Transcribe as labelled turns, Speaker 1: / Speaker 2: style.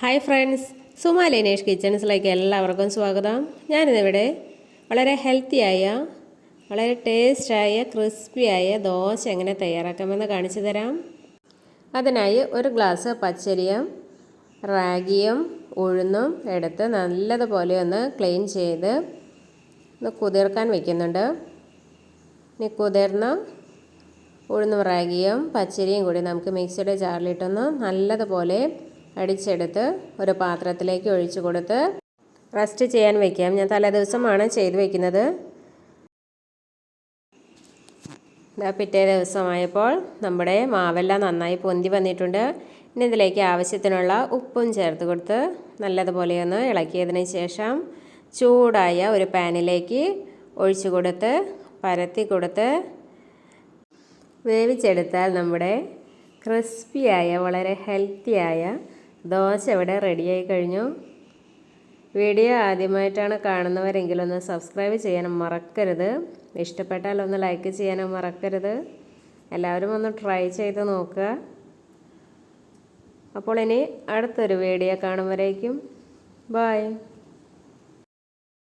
Speaker 1: Hi friends Suma Linesh കിച്ചൺസിലേക്ക് എല്ലാവർക്കും സ്വാഗതം. ഞാനിന്നിവിടെ വളരെ ഹെൽത്തിയായ വളരെ ടേസ്റ്റായ ക്രിസ്പിയായ ദോശ എങ്ങനെ തയ്യാറാക്കാമെന്ന് കാണിച്ചു തരാം. അതിനായി ഒരു ഗ്ലാസ് പച്ചരിയും റാഗിയും ഉഴുന്നും എടുത്ത് നല്ലതുപോലെ ഒന്ന് ക്ലീൻ ചെയ്ത് ഒന്ന് കുതിർക്കാൻ വയ്ക്കുന്നുണ്ട് ഇനി കുതിർന്ന ഉഴുന്നും റാഗിയും പച്ചരിയും കൂടി നമുക്ക് മിക്സിയുടെ ജാറിലിട്ടൊന്ന് നല്ലതുപോലെ അടിച്ചെടുത്ത് ഒരു പാത്രത്തിലേക്ക് ഒഴിച്ചു കൊടുത്ത് റെസ്റ്റ് ചെയ്യാൻ വയ്ക്കാം ഞാൻ തലേദിവസമാണ് ചെയ്തു വയ്ക്കുന്നത് പിറ്റേ ദിവസമായപ്പോൾ നമ്മുടെ മാവെല്ലാം നന്നായി പൊന്തി വന്നിട്ടുണ്ട്. ഇനി ഇതിലേക്ക് ആവശ്യത്തിനുള്ള ഉപ്പും ചേർത്ത് കൊടുത്ത് നല്ലതുപോലെ ഒന്ന് ഇളക്കിയതിന് ശേഷം ചൂടായ ഒരു പാനിലേക്ക് ഒഴിച്ചു കൊടുത്ത് പരത്തി കൊടുത്ത് വേവിച്ചെടുത്താൽ നമ്മുടെ ക്രിസ്പിയായ വളരെ ഹെൽത്തിയായ ദോശ ഇവിടെ റെഡിയായി കഴിഞ്ഞു. വീഡിയോ ആദ്യമായിട്ടാണ് കാണുന്നവരെങ്കിൽ ഒന്ന് സബ്സ്ക്രൈബ് ചെയ്യാനും മറക്കരുത്. ഇഷ്ടപ്പെട്ടാൽ ഒന്ന് ലൈക്ക് ചെയ്യാനും മറക്കരുത്. എല്ലാവരും ഒന്ന് ട്രൈ ചെയ്ത് നോക്കുക. അപ്പോൾ ഇനി അടുത്തൊരു വീഡിയോ കാണുമ്പോഴേക്കും. ബായ്